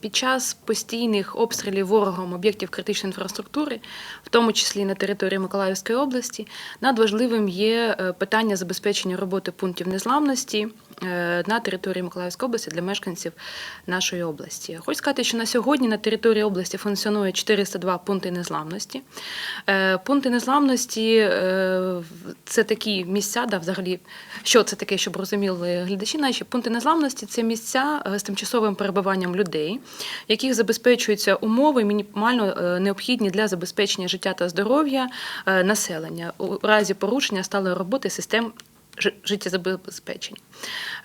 Під час постійних обстрілів ворогом об'єктів критичної інфраструктури, в тому числі на території Миколаївської області, надважливим є е, питання забезпечення роботи пунктів незламності на території Миколаївської області для мешканців нашої області. Хочу сказати, що на сьогодні на території області функціонує 402 пункти незламності. Е, Пункти незламності е, це такі місця, да, взагалі, що це таке, щоб розуміли глядачі наші. Пункти незламності це місця е, з тимчасовим перебуванням людей, яких забезпечуються умови мінімально е, необхідні для забезпечення життя та здоров'я е, населення у разі порушення сталої роботи систем життєзабезпечення.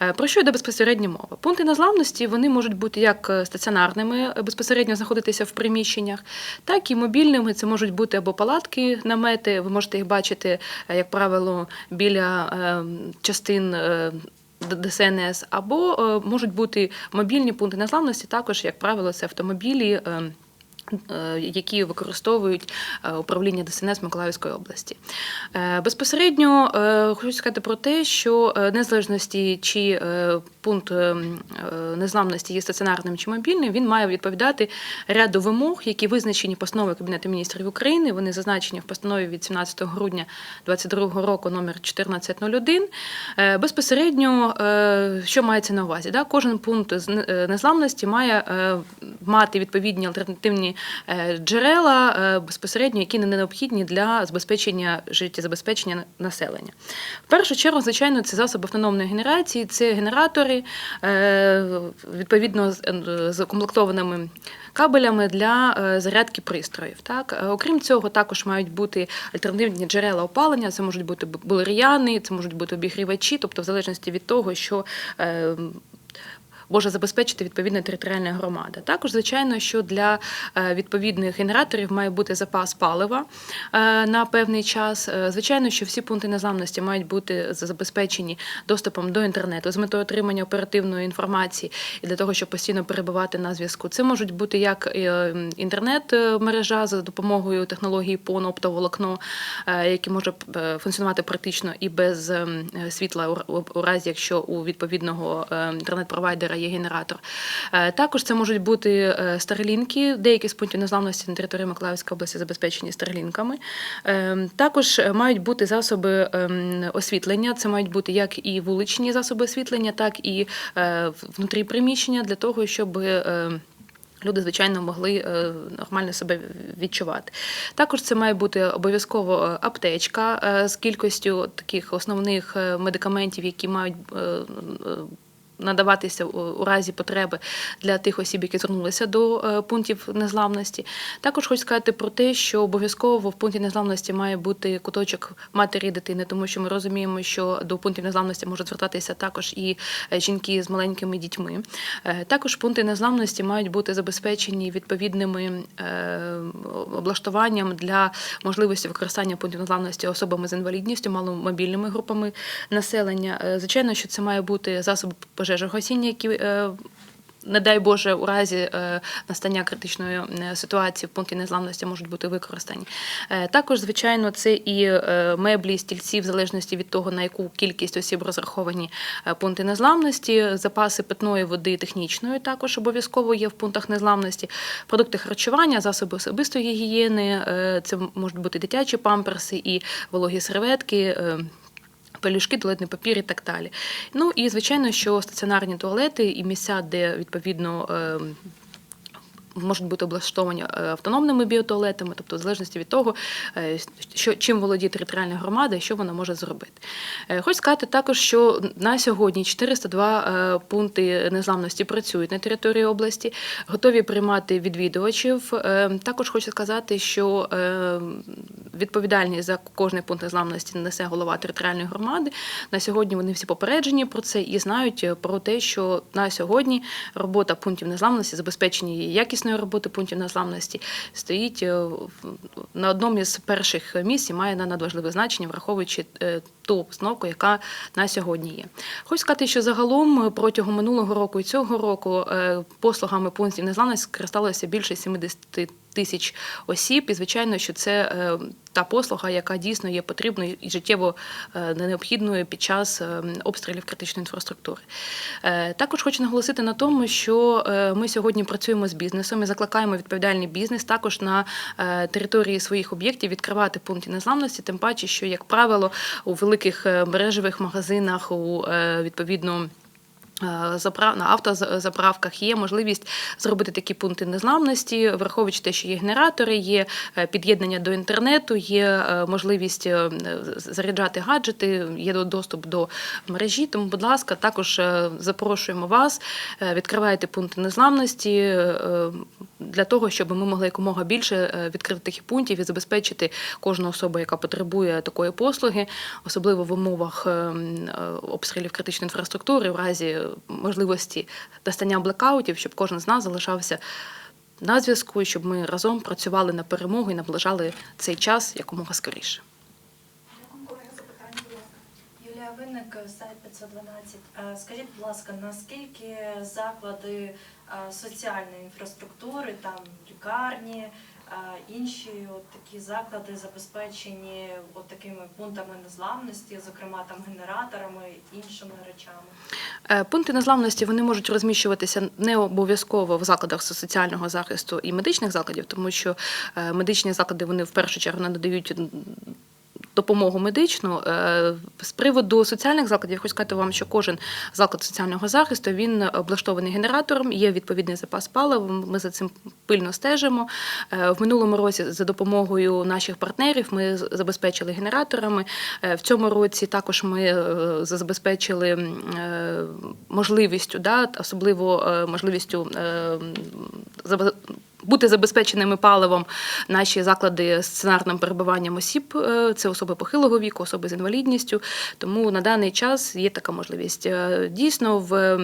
Е, Про що йде безпосередньо мова? Пункти незламності вони можуть бути як е, стаціонарними, е, безпосередньо знаходитися в приміщеннях, так і мобільними. Це можуть бути або палатки, намети. Ви можете їх бачити, як правило, біля частин. ДСНС, або можуть бути мобільні пункти незламності, також, як правило, це автомобілі. Е, Які використовують е, управління ДСНС Миколаївської області. Е, Безпосередньо хочу сказати про те, що незалежності чи пункт незламності є стаціонарним чи мобільним, він має відповідати ряду вимог, які визначені постановою Кабінету міністрів України. Вони зазначені в постанові від 17 грудня 2022 року номер 1401. Е, Безпосередньо, що мається на увазі? Кожен пункт незламності має мати відповідні альтернативні е, джерела, е, безпосередньо, які не необхідні для забезпечення життєзабезпечення населення. В першу чергу, звичайно, це засоби автономної генерації, це генератори, е, відповідно з- укомплектованими кабелями для зарядки пристроїв. Так? Окрім цього, також мають бути альтернативні джерела опалення, це можуть бути бу- булер'яни, це можуть бути обігрівачі, тобто в залежності від того, що може забезпечити відповідна територіальна громада. Також, звичайно, що для е, відповідних генераторів має бути запас палива е, на певний час. Е, Звичайно, що всі пункти незламності мають бути забезпечені доступом до інтернету з метою отримання оперативної інформації і для того, щоб постійно перебувати на зв'язку. Це можуть бути як інтернет-мережа за допомогою технології ПОН, оптоволокно, яке може функціонувати практично і без світла у- разі, якщо у відповідного інтернет-провайдера є генератор. Е, Також це можуть бути е, старлінки, деякі з пунктів незламності на території Миколаївської області забезпечені старлінками. Е, Також мають бути засоби ем, освітлення. Це мають бути як і вуличні засоби освітлення, так і е, внутрі приміщення для того, щоб. е, Люди, звичайно, могли е, нормально себе відчувати. Також це має бути обов'язково е, аптечка е, з кількістю таких основних е, медикаментів, які мають е, е, надаватися у разі потреби для тих осіб, які звернулися до е, пунктів незламності. Також хочу сказати про те, що обов'язково в пункті незламності має бути куточок матері і дитини, тому що ми розуміємо, що до пунктів незламності можуть звертатися також і е, жінки з маленькими дітьми. Е, Також пункти незламності мають бути забезпечені відповідними облаштуванням для можливості використання пунктів незламності особами з інвалідністю, маломобільними групами населення. Звичайно, що це має бути засоби пожежогасіння, які е, не дай Боже, у разі е, настання критичної е, ситуації в пункті незламності можуть бути використані. Також, звичайно, це і меблі, стільці, в залежності від того, на яку кількість осіб розраховані пункти незламності, запаси питної води технічної також обов'язково є в пунктах незламності, продукти харчування, засоби особистої гігієни, це можуть бути дитячі памперси і вологі серветки. Пелюшки, туалетний папір і так далі. Ну і звичайно, що стаціонарні туалети і місця, де відповідно. Можуть бути облаштовані е, автономними біотуалетами, тобто в залежності від того, е, що чим володіє територіальна громада і що вона може зробити. Е, Хочу сказати також, що на сьогодні 402 е, пункти незламності працюють на території області, готові приймати відвідувачів. Також хочу сказати, що відповідальність за кожний пункт незламності несе голова територіальної громади. На сьогодні вони всі попереджені про це і знають про те, що на сьогодні робота пунктів незламності, забезпечення її якісної роботи пунктів незламності стоїть е, на одному із перших місць і має на надважливе значення, враховуючи е, ту обстановку, яка на сьогодні є. Хочу сказати, що загалом е, протягом минулого року і цього року послугами пунктів незламності скористалося більше 70 тисяч осіб. І звичайно, що це е, та послуга, яка дійсно є потрібною і життєво е, необхідною під час е, обстрілів критичної інфраструктури. Також хочу наголосити на тому, що ми сьогодні працюємо з бізнесом і закликаємо відповідальний бізнес також на території своїх об'єктів відкривати пункти незламності, тим паче, що, як правило, у великих мережевих магазинах, у відповідно. Е, На автозаправках є можливість зробити такі пункти незламності, враховуючи те, що є генератори, є е, під'єднання до інтернету, є е, можливість заряджати гаджети, є доступ до мережі. Тому, будь ласка, також запрошуємо вас, відкривайте пункти незламності для того, щоб ми могли якомога більше е, відкрити таких пунктів і забезпечити кожну особу, яка потребує такої послуги, особливо в умовах е, м, е, обстрілів критичної інфраструктури, в разі можливості настання блекаутів, щоб кожен з нас залишався на зв'язку, щоб ми разом працювали на перемогу і наближали цей час якомога скоріше. Колеги, запитання, будь ласка. Юлія Винник, сайт 512. Е, Скажіть, будь ласка, наскільки заклади е, соціальної інфраструктури, там лікарні, е, інші от такі заклади забезпечені от такими пунктами незламності, зокрема там генераторами іншими речами? Е, Пункти незламності вони можуть розміщуватися не обов'язково в закладах соціального захисту і медичних закладів, тому що е, медичні заклади вони в першу чергу надають допомогу медичну. Е, З приводу соціальних закладів, я хочу сказати вам, що кожен заклад соціального захисту він облаштований генератором, є відповідний запас палива. Ми за цим пильно стежимо. Е, В минулому році за допомогою наших партнерів ми забезпечили генераторами. Е, В цьому році також ми забезпечили можливістю, да, особливо можливістю бути забезпеченими паливом наші заклади з сценарним перебуванням осіб. Е, Це особи похилого віку, особи з інвалідністю. Тому на даний час є така можливість. Е, Дійсно, е,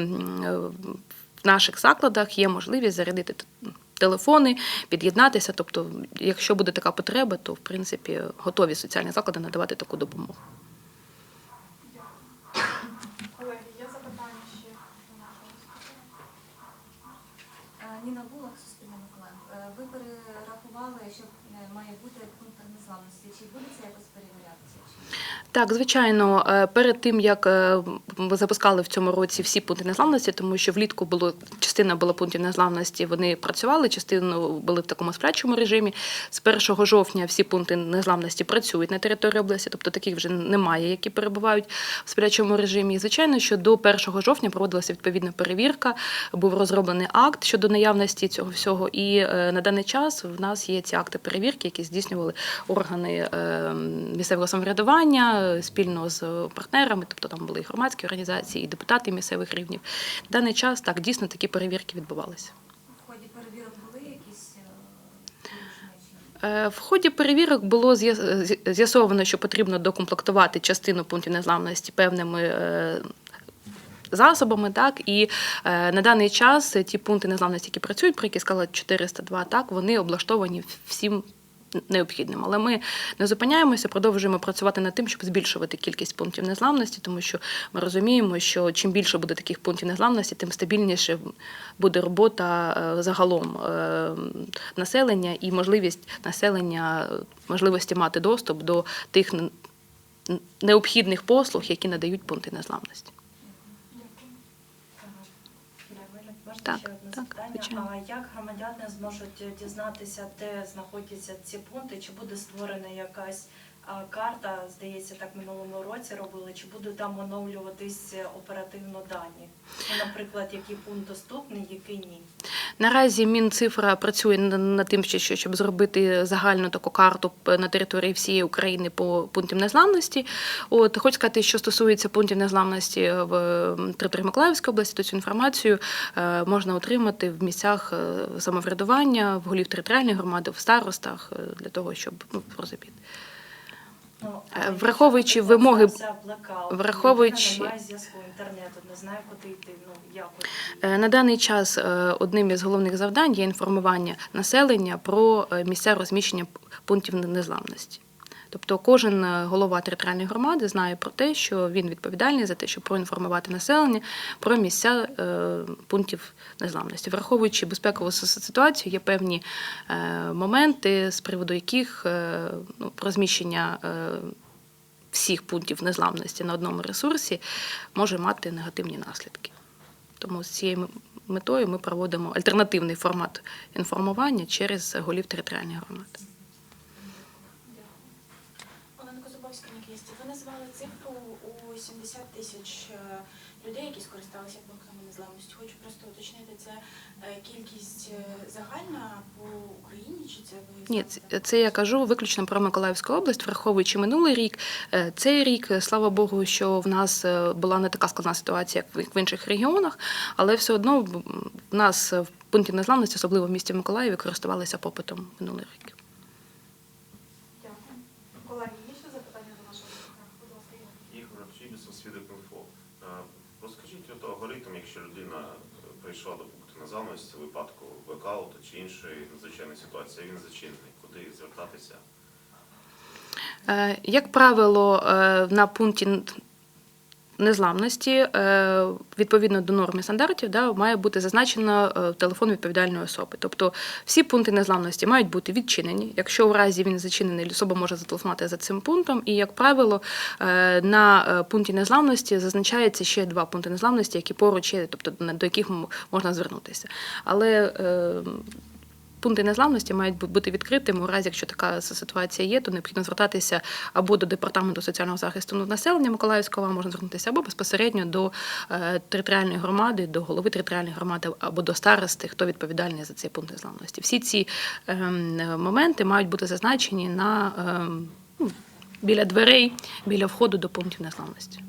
в наших закладах є можливість зарядити телефони, під'єднатися. Тобто, якщо буде така потреба, то в принципі готові соціальні заклади надавати таку допомогу. 最初 має бути пункт незламності. Чи буде це якось перевірятися? Так, звичайно, е, перед тим як е, ми запускали в цьому році всі пункти незламності, тому що влітку було частина була пунктів незламності, вони працювали, частину були в такому сплячому режимі. З 1 жовтня всі пункти незламності працюють на території області, тобто таких вже немає, які перебувають в сплячому режимі. І звичайно, що до 1 жовтня проводилася відповідна перевірка, був розроблений акт щодо наявності цього всього. І е, на даний час в нас є ці акти перевірки, які здійснювали органи е, місцевого самоврядування е, спільно з партнерами, тобто там були і громадські організації, і депутати місцевих рівнів. На даний час так дійсно такі перевірки відбувалися. В ході перевірок були якісь е, В ході перевірок було з'я- з'я- з'ясовано, що потрібно докомплектувати частину пунктів незламності певними. Засобами, так і на даний час ті пункти незламності, які працюють, про які сказала 402, так вони облаштовані всім необхідним. Але ми не зупиняємося, продовжуємо працювати над тим, щоб збільшувати кількість пунктів незламності, тому що ми розуміємо, що чим більше буде таких пунктів незламності, тим стабільніше буде робота е, загалом е, населення і можливість населення, можливості мати доступ до тих необхідних послуг, які надають пункти незламності. Юлія Винник, можна Так, ще одне так, запитання? звичайно. А як громадяни зможуть дізнатися, де знаходяться ці пункти? Чи буде створена якась карта? Здається, так минулому році робили. Чи буде там оновлюватись е, оперативно дані? Ну, наприклад, який пункт доступний, який ні? Наразі Мінцифра працює над тим, що- що- щоб зробити загальну таку карту на території всієї України по пунктам незламності. От хочу сказати, що стосується пунктів незламності в території Миколаївської області, то цю інформацію е, можна отримати в місцях е, самоврядування, в голів територіальних громад, в старостах для того, щоб ну, розуміти. Е, враховуючи вимоги- враховуючи-? Е, На даний час е, одним із головних завдань є інформування населення про місця розміщення пунктів незламності. Тобто кожен е, голова територіальної громади знає про те, що він відповідальний за те, щоб проінформувати населення про місця е, пунктів незламності. Враховуючи безпекову ситуацію, є певні е, моменти, з приводу яких ну, розміщення всіх пунктів незламності на одному ресурсі може мати негативні наслідки. Тому з цією метою ми проводимо альтернативний формат інформування через голів територіальних громад. 50 тисяч е, людей, які скористалися пунктами незламності. Хочу просто уточнити, це е, кількість е, загальна по Україні чи це ви Ні, це я кажу виключно про Миколаївську область, враховуючи минулий рік. Цей рік, слава Богу, що в нас була не така складна ситуація, як в інших регіонах, але все одно в нас в пункті незламності, особливо в місті Миколаєві, користувалися попитом минулий рік. Дякую. Миколаїв є ще запитання до нашого Ігор. Чібісов, свідок.інфо. Е, Розкажіть алгоритм, якщо людина е, прийшла до пункту незалежності в випадку блекауту чи іншої надзвичайної ситуації, він зачинений. Куди звертатися? Е, Як правило, е, на пункті незламності, е, відповідно до норм і стандартів, да, має бути зазначено е, телефон відповідальної особи. Тобто всі пункти незламності мають бути відчинені. Якщо в разі він зачинений, особа може зателефонувати за цим пунктом. І, як правило, е, на пункті незламності зазначається ще два пункти незламності, які поруч є, тобто до яких можна звернутися. Але Пункти незламності мають бути відкритими. У разі, якщо така ситуація є, то необхідно звертатися або до департаменту соціального захисту населення Миколаївського, можна звернутися, або безпосередньо до е, територіальної громади, до голови територіальної громади або до старости, хто відповідальний за цей пункт незламності. Всі ці ем, моменти мають бути зазначені на ем, ну, біля дверей, біля входу до пунктів незламності.